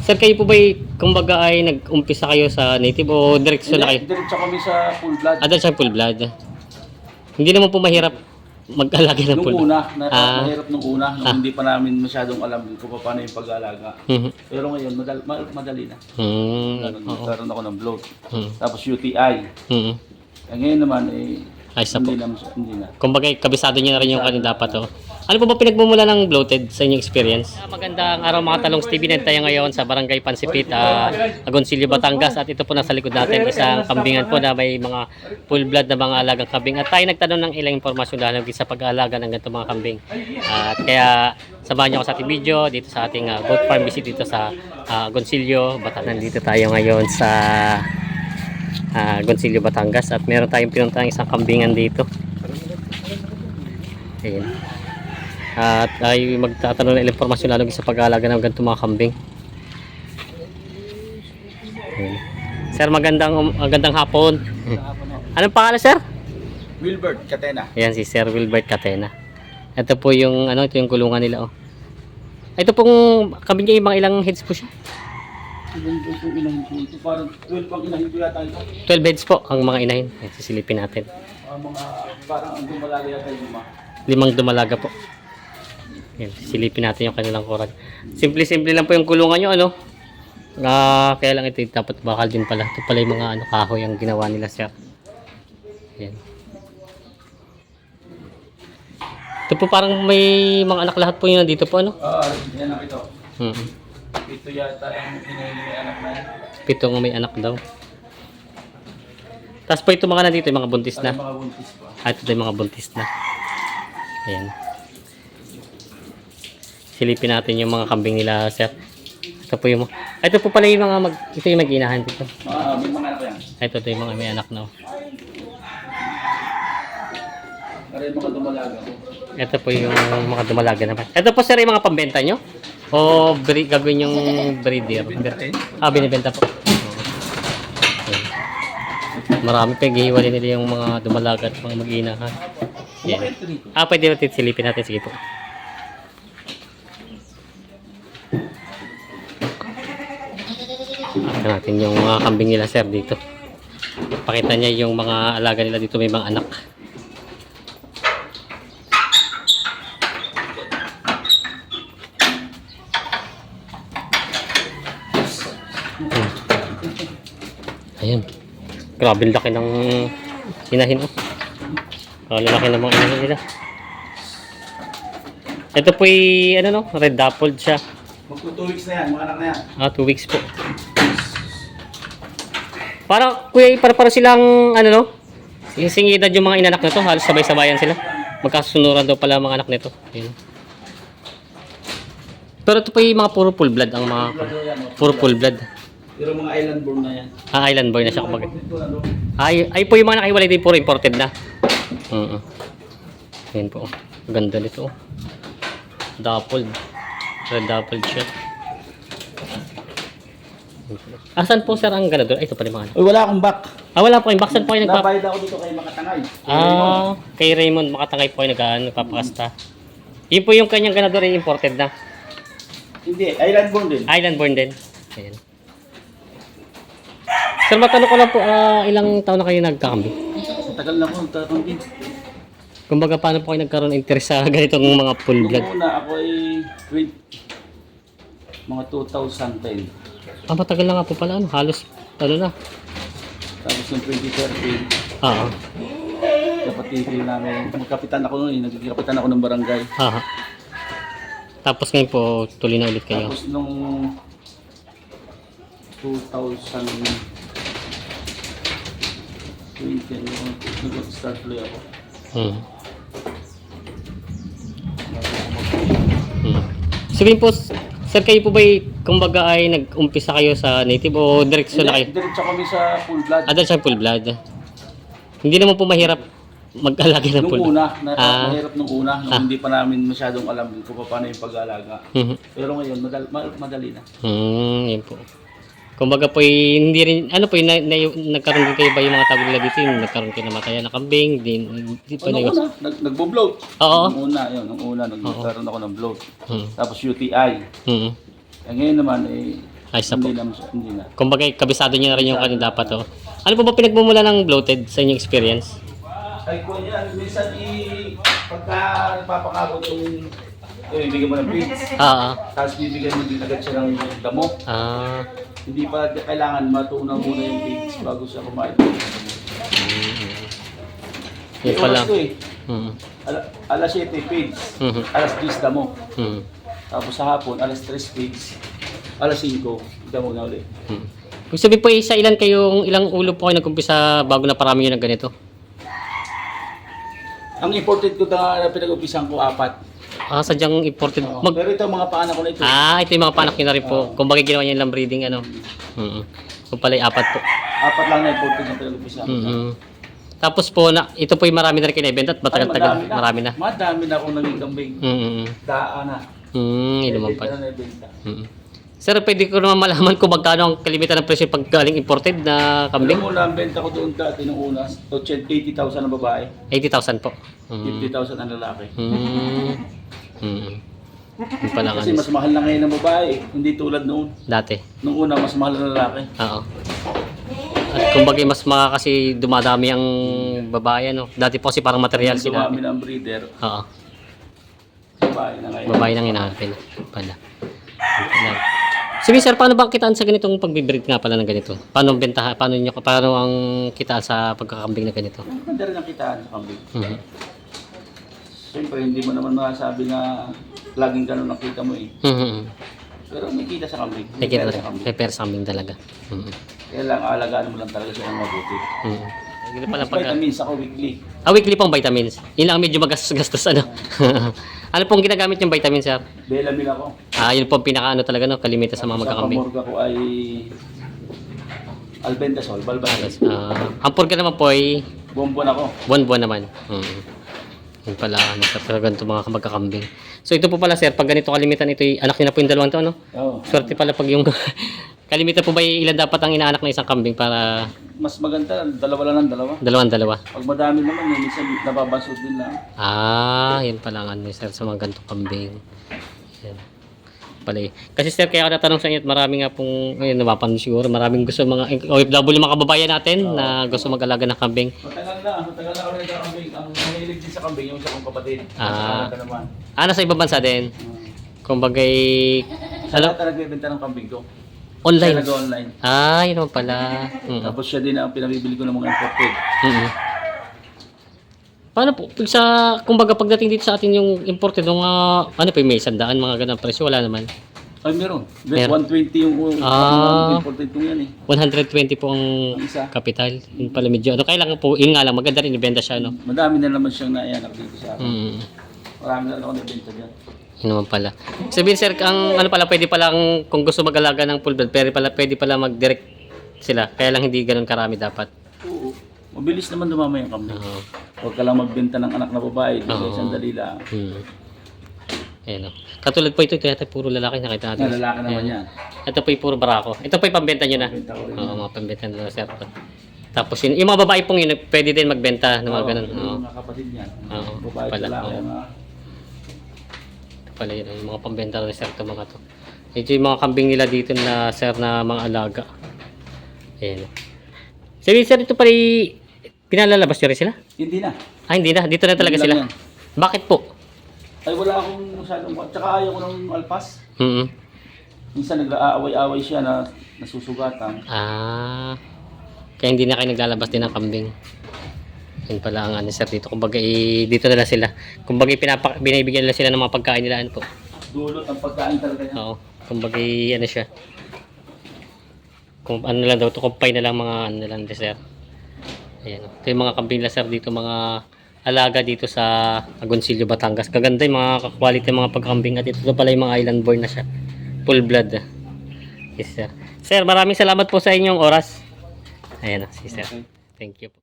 Sir, kayo po ba kumbaga ay nag-umpisa kayo sa native o direksyon na kayo? Diretso kami sa full blood. Ah, dahil siya full blood. Hindi naman po mahirap mag-alaga ng Nung full una, na, Ah. mahirap nung una, nung Ah. hindi pa namin masyadong alam kung paano yung pag-aalaga. Mhm. Pero ngayon, madal, ma- madali na. Hmm. Nagkaroon, Oo. nagkaroon ako ng bloat. Hmm. Tapos UTI. Mhm. Eh, ngayon naman, eh, Ayos na po. hindi na, hindi na. Kumbaga, kabisado niyo na rin yung kanin dapat, oh. Ano po ba pinagmumula ng bloated sa inyong experience? Ah, magandang araw mga talong Stevie. Nandito tayo ngayon sa Barangay Pansipit, uh, Agoncillo, Batangas. At ito po nasa likod natin, isang kambingan po na may mga full blood na mga alagang kambing. At tayo nagtanong ng ilang impormasyon dahil sa pag-aalaga ng ganitong mga kambing. At kaya samahan niyo ako sa ating video dito sa ating uh, goat farm visit dito sa uh, Agoncillo, Batangas. Nandito tayo ngayon sa uh, Agoncillo, Batangas. At meron tayong pinuntang isang kambingan dito. Ayun. At ay magtatanong ng ilang impormasyon lalo sa pag-aalaga ng ganitong mga kambing. Ayun. Sir, magandang um, magandang hapon. Anong pangalan, sir? Wilbert Catena. Ayan si Sir Wilbert Catena. Ito po yung ano, ito yung kulungan nila oh. Ito pong kambing niya, mga ilang heads po siya? Ilan po inahin ko ito? Parang 12 pang inahin yata ito. 12 heads po ang mga inahin. Ayan, sisilipin natin. Ah, mga, parang ang dumalali yata yung lima. Limang dumalaga po. Ayan, silipin natin yung kanilang koral. Simple-simple lang po yung kulungan nyo, ano? Ah, kaya lang ito dapat bakal din pala. Ito pala yung mga ano, kahoy ang ginawa nila, sir. Ayan. Ito po parang may mga anak lahat po yun nandito po, ano? Ah, yan ang ito. Hmm. Ito yata ang ni anak na yan. Pitong may anak daw. Tapos po ito mga nandito, yung mga buntis Ay, na. mga buntis pa. At ito yung mga buntis na. Ayan. Silipin natin yung mga kambing nila, sir. Ito po yung Ito po pala yung mga mag... Ito yung mag-inahan dito. Ah, may mga anak yan. Ito, ito yung mga may anak na. oh. Para yung mga dumalaga ko. Ito po yung mga dumalaga naman. Ito po, sir, yung mga pambenta nyo? O breed, gagawin yung breeder? Ah, binibenta po. Oo. Ayan. Marami pa gihiwalay nila yung mga dumalaga at mga. Bakit ito dito? Ah, pwede natin silipin natin. Sige po. Pakita natin yung mga kambing nila sir dito. Pakita niya yung mga alaga nila dito may mga anak. Ayan. Grabe laki ng inahin oh. Ang lalaki ng mga inahin nila. Ito po ano no, red dappled siya. Magpo 2 weeks na yan, mga anak na yan. Ah, 2 weeks po. Para, kuya, para para silang, ano no? Singidad yung mga inanak na to, halos sabay-sabayan sila. Magkasunuran daw pala mga anak nito. Ayun. Pero ito po yung mga puro full blood, ang mga puro full blood. Pero mga island born na yan. Ah, island boy na siya kumbaga. Ay, ay po yung mga nakiwalay din puro imported na. Oo. Ayun po. Ang Ganda nito. oh. Dappled. Red dappled siya. Asan po sir ang ganador? Ay, ito pa rin mga ano. Uy, wala akong back. Ah, wala po kayo. Baksan po kayo nagpa... Nabayad ako dito kay Makatangay. Ah, kay Raymond. Makatangay po kayo nag nagpapakasta. Yun po yung kanyang ganador ay imported na. Hindi, island born din. Island born din. Ayan. Sir, matanong ko lang po, ah, ilang taon na kayo nagkakambi? Tagal na ko, tatang din. Kumbaga, paano po kayo nagkaroon ng interest sa ganitong mga full Nung blood? una ako ay 20, mga 2010. Ah, matagal na nga po pala. Ano, halos, ano na. Tapos yung 2013, Oo. dapat titigil namin. Magkapitan ako noon, eh, kapitan ako ng barangay. Aha. Tapos ngayon po, tuloy na ulit kayo. Tapos nung 2000 20, ano, nag-start tuloy ako. Hmm. Hmm. Sabihin po, sir, kayo po ba, kumbaga ay nag-umpisa kayo sa native o direksyon na kayo? Diretso kami sa full blood. Ah, dahil siya full blood. Hindi naman po mahirap mag-alaga ng Nung full blood. una, na, Ah. mahirap nung una, nung Ah. hindi pa namin masyadong alam kung paano yung pag-aalaga. Mhm. Pero ngayon, madal, ma- madali na. Hmm, yun po. Kumbaga po, hindi rin, ano po, na, na, nagkaroon din kayo ba yung mga tawag nila dito, yung nagkaroon kayo namatayan na kambing, din, di po Nung nag- una, nag, nagbo-bloat. Oo. Nung una, yun, nung una, nagkaroon ako ng bloat. Hmm. Tapos UTI. Hmm. Eh, ngayon naman, eh, Ayos na po. Hindi na, hindi na. Kumbaga, kabisado niyo na rin yung kanina dapat oh. Ano po ba pinagmumula ng bloated sa inyong experience? Ay ko yan, minsan i pagka nagpapakabot yung eh, bibigyan mo ng feeds, Ah, ah. tapos bibigyan mo din agad siya ng damo. Ah, Hindi pa kailangan matunaw muna yung feeds bago siya kumain. yun May pala. oras ko eh. Hmm. Ala, alas 7 feeds, Mhm. alas 10 damo. Hmm. Tapos sa hapon, alas 3 feeds, alas 5, damo na ulit. Hmm. Ibig sabihin po, isa ilan kayong, ilang ulo po kayo nagkumpisa bago na parami yun ng ganito? Ang imported ko na pinag-umpisan ko, apat. Ah, sadyang imported. Oo. Mag, Pero ito mga paanak ko na ito. ah, ito yung mga panak nyo na rin po. Kumbaga ginawa niya yung lamb breeding, ano. Hmm. Kung pala yung apat po. Apat lang na imported na pinag-umpisan ko. Hmm. Tapos po, na, ito po yung marami na rin kinibenta at matagal-tagal. Marami na. Madami na akong naging kambing. Hmm. Daan na. Hmm, yun naman pala. na naibenta. Mm. Sir, pwede ko naman malaman kung magkano ang kalimitan ng presyo pag galing imported na Alam kambing? mo na, ang benta ko doon dati nung una, 80,000 ang babae, 80,000 po. Mm. 50,000 ang lalaki. Mm. Mm. Yung pala. Kasi mas mahal na ngayon ang babae, hindi tulad noon. Dati. Nung una, mas mahal ang lalaki. Oo. At kumbaga mas mga kasi dumadami ang babae, ano. Dati po kasi parang material sila. Dumami na ang breeder, Oo. babae na ngayon. Babae nang hinahanapin. Pala. Ayan. Sige sir, paano ba ang kitaan sa ganitong pagbibreed nga pala ng ganito? Paano ang bentahan? Paano, nyo, paano ang kitaan sa pagkakambing na ganito? Ang ganda rin ang kitaan sa kambing. Mhm. Siyempre, hindi mo naman masabi na laging ganun nakita mo eh. Mhm. Pero may kita sa kambing. May kita pera rin. sa kambing. May pera sa kambing talaga. Mhm. Kaya lang, alagaan mo lang talaga siya ng mabuti. Mhm. Ganito pala pagka... Vitamins ako weekly. Ah, weekly pong vitamins. Yun lang ang medyo magastos-gastos ano. ano pong ginagamit yung vitamins sir? Belamil ako. Ah, yun po ang pinaka ano talaga no, kalimitan sa mga magkakambing. Sa pamorga ko ay albendazole, balbazole. Ah, ang purga naman po ay Buwan-buwan ako. buwan-buwan naman. Mhm. Yun pala, ano, sa sa ganito mga magkakambing. So ito po pala sir, pag ganito kalimitan ito, anak niyo na po yung dalawang to, ano? Oo. Swerte pala pag yung kalimitan po ba ilan dapat ang inaanak ng isang kambing para Mas maganda, dalawa lang ng dalawa. dalawang dalawa? Pag madami naman, eh, minsan nababasod din lang. Ah, yun pala ang ano sir sa mga ganitong kambing. Yan. Pala eh. Kasi sir, kaya ako natanong sa inyo at marami nga pong, ayun, napapan siguro, maraming gusto mga OFW mga kababayan natin na gusto mag-alaga ng kambing. Matagal na, matagal na ako nagkakambing. Ang mahilig din sa kambing, yung isa kong kapatid. Ah. Sa Canada naman. Ah, nasa ibang bansa din. Kumbagay, Sa ano, lahat na nagbebenta ng kambing ko. Siya online. nag-online. Ah, yun naman pala. Mm. Tapos siya din ang pinabibili ko ng mga imported. Mm. Paano po? Pag sa, kumbaga pagdating dito sa atin yung imported, yung uh, ano pa yung may sandaan, mga ganang presyo, wala naman. Ay, meron. Meron. 120 yung Ah. ang imported ko yan eh. 120 po ang Ang isa. kapital. Yun pala medyo, ano, kailangan po, yun nga lang, maganda rin ibenta siya, no? Madami na naman siyang naianak dito sa akin. Mm. Marami na ako nabenta dyan. Yun naman pala. Sabihin sir, ang ano pala, pwede palang, kung gusto mag-alaga ng full blood, pwede pala, pwede pala mag-direct sila. Kaya lang hindi ganun karami dapat. Oo. Mabilis naman dumama yung kambing. Oo. Huwag ka lang magbenta ng anak na babae. Dito Oo. isang dali lang. Hmm. Ayan o. Katulad po ito, ito yata puro lalaki nakita natin. Na lalaki naman yan. Ito po yung puro barako. Ito po yung pambenta nyo na. Benta ko rin. Oo, mga pambenta na sir. Tapos yun, yung mga babae pong yun, pwede din magbenta ng mga Oo, ganun. Oo. mga kapatid niya. Oo, Babae pala. lalaki. Oo. mga Ito pala yun, yung mga pambenta na sir ito mga to. Ito yung mga kambing nila dito na sir na mga alaga. Ayan. Sabi sir, ito pala pinalalabas nyo rin sila? Hindi na. Ah, hindi na. Dito na talaga sila. Bakit po? Ay wala akong masyadong... Tsaka ayaw ko ng alpas. Mm Minsan nag-aaway-away siya na nasusugatan. Ah, kaya hindi na kayo naglalabas din ng kambing. Yun pala ang ano sir dito. Kumbaga eh, dito na lang sila. Kumbaga pinapa, binibigyan nila sila ng mga pagkain nila ano po. Dulot ang pagkain talaga niya. Oo. Kumbaga eh, ano siya. Kung ano lang daw to, kumpay na lang mga ano lang sir. Ayan. oh. Ito yung mga kambing nila sir dito mga alaga dito sa Agoncillo, Batangas. Kaganda yung mga quality mga pagkambing at ito pala yung mga island born na siya. Full blood. Yes sir. Sir, maraming salamat po sa inyong oras. Ayan, oh, si sir. Thank you po.